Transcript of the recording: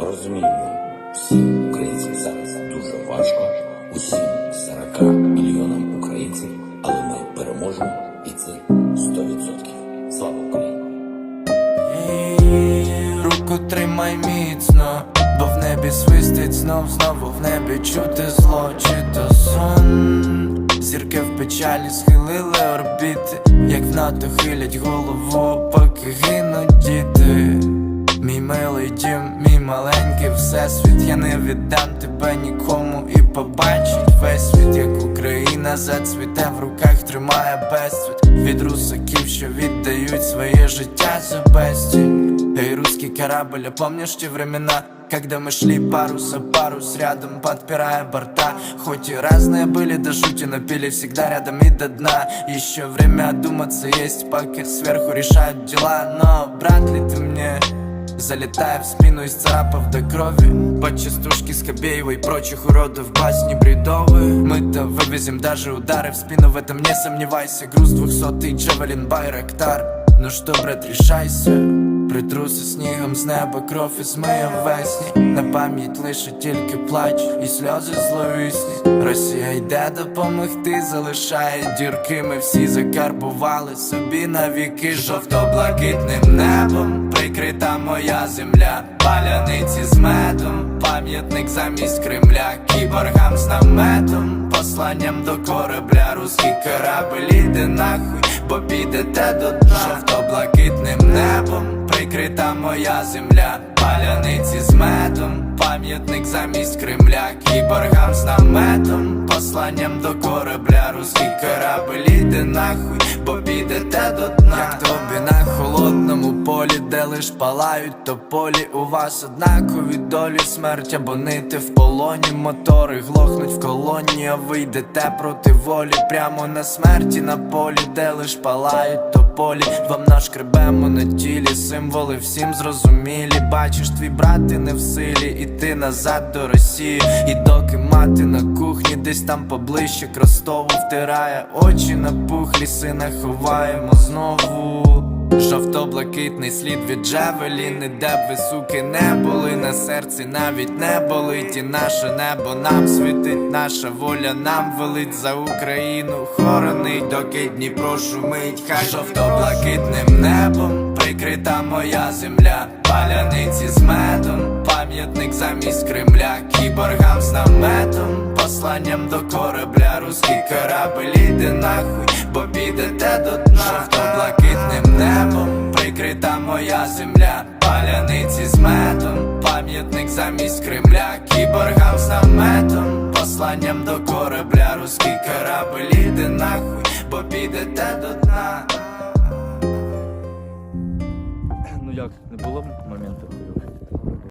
Розумію, всім українцям зараз дуже важко, усім 40 мільйонам українців, але ми переможемо, і це 100%. Слава Україні! Руку тримай міцно, бо в небі свистить знов, знову в небі чути зло, чи то сон. Зірки в печалі схилили орбіти, як в НАТО хилять голову, поки гинуть діти. Мій милий маленький всесвіт, я не віддам тебе нікому і побачить весь світ, як Україна зацвіте в руках, тримає безцвіт від русаків, що віддають своє життя за безцінь. Эй, русский корабль, а помнишь те времена? Когда мы шли парус за парус рядом, подпирая борта Хоть и разные были до жути, но пили всегда рядом и до дна Еще время одуматься есть, пока сверху решают дела Но брат ли ты мне? Залетая в спину из царапов до крови По частушке Скобеева и прочих уродов басни бредовые Мы-то вывезем даже удары в спину, в этом не сомневайся Груз двухсотый Джавелин Байрактар Ну что, брат, решайся Притруси снігом з неба кров і змиє весні. На пам'ять лише тільки плач і сльози зловісні. Росія йде допомогти, залишає дірки. Ми всі закарбували собі навіки Жовто-блакитним небом. Прикрита моя земля, паляниці з медом. Пам'ятник замість Кремля, кіборгам з наметом. Посланням до корабля, руський корабель іде нахуй, бо підете до дна. Жовто-блакитним небом Прикрита моя земля, паляниці з медом Пам'ятник замість Кремля, кіборгам з наметом Посланням до корабля, руський корабель іде нахуй, бо підете до дна. Як тобі полі, де лиш палають тополі. У вас однакові долі, смерть або нити в полоні Мотори глохнуть в колоні, а ви йдете проти волі. Прямо на смерті на полі, де лиш палають тополі. Вам нашкребемо на тілі, символи всім зрозумілі. Бачиш, твій брат ти не в силі, іти назад до Росії. І доки мати на кухні, десь там поближче к Ростову Втирає очі напухлі, сина ховаємо знову Жовто-блакитний слід від Джавеліни, де б ви суки не були. На серці, навіть не болить І наше небо нам світить, наша воля нам велить за Україну. Хоронить, доки Дніпро шумить, хай жовто-блакитним небом прикрита моя земля, паляниці з медом, пам'ятник замість Кремля, кіборгам з наметом, посланням до корабля, руський корабель іде нахуй, бо підете до дна. Жовто-блакитним небом, прикрита моя земля, паляниці з медом, пам'ятник замість Кремля, кіборгам з наметом, посланням до корабля, руський корабель іде нахуй, бо підете до дна. Ну як, не було моменту? хуйового?